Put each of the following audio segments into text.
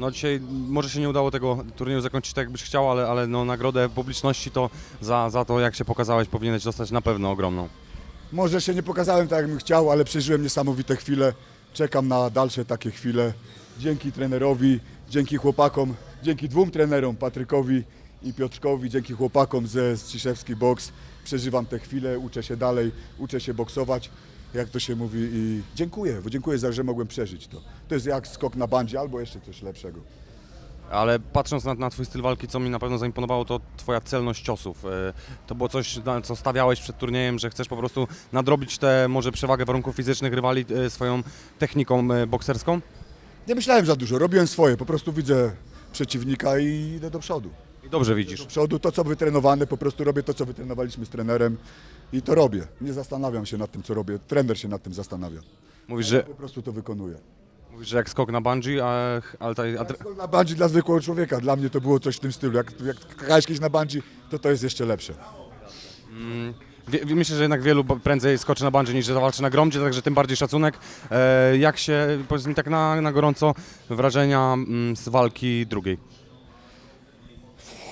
No dzisiaj może się nie udało tego turnieju zakończyć tak, jakbyś chciał, ale, ale no, nagrodę publiczności to za, za to, jak się pokazałeś, powinieneś dostać na pewno ogromną. Może się nie pokazałem tak, jakbym chciał, ale przeżyłem niesamowite chwile. Czekam na dalsze takie chwile. Dzięki trenerowi, dzięki chłopakom, dzięki dwóm trenerom, Patrykowi i Piotrkowi, dzięki chłopakom ze Ciszewski Box. Przeżywam te chwile, uczę się dalej, uczę się boksować, jak to się mówi i dziękuję, bo dziękuję za, że mogłem przeżyć to. To jest jak skok na bandzie albo jeszcze coś lepszego. Ale patrząc na, na twój styl walki, co mi na pewno zaimponowało, to twoja celność ciosów. E, To było coś, co stawiałeś przed turniejem, że chcesz po prostu nadrobić tę może przewagę warunków fizycznych rywali e, swoją techniką e, bokserską? Nie myślałem za dużo, robiłem swoje, po prostu widzę przeciwnika i idę do przodu. I dobrze widzisz. do przodu, to co wytrenowane, po prostu robię to, co wytrenowaliśmy z trenerem i to robię. Nie zastanawiam się nad tym, co robię. Trener się nad tym zastanawia. Mówisz, że, Po prostu to wykonuję. mówisz, że jak skok na bungee, a, ale ta, a, Na bungee dla zwykłego człowieka, dla mnie to było coś w tym stylu. Jak, jak skakałeś kiedyś na bungee, to to jest jeszcze lepsze. wie, wie- myślę, że jednak wielu bo- prędzej skoczy na bungee niż zawalczy na gromdzie, także tym bardziej szacunek. E, jak się, powiedz mi tak na, na gorąco, wrażenia mm, z walki drugiej?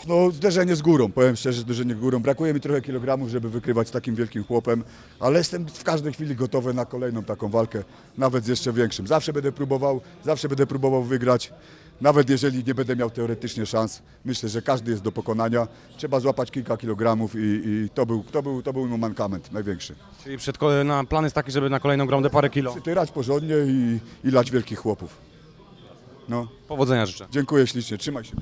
No zderzenie z górą, powiem szczerze, zderzenie z górą. Brakuje mi trochę kilogramów, żeby wykrywać z takim wielkim chłopem, ale jestem w każdej chwili gotowy na kolejną taką walkę, nawet z jeszcze większym. Zawsze będę próbował, zawsze będę próbował wygrać, nawet jeżeli nie będę miał teoretycznie szans. Myślę, że każdy jest do pokonania. Trzeba złapać kilka kilogramów i, i to, był, to, był, to był mój mankament największy. Czyli przed, ko- na, plan jest taki, żeby na kolejną grondę parę kilo. Przytyrać porządnie i, i lać wielkich chłopów. No, Powodzenia życzę. dziękuję ślicznie, trzymaj się.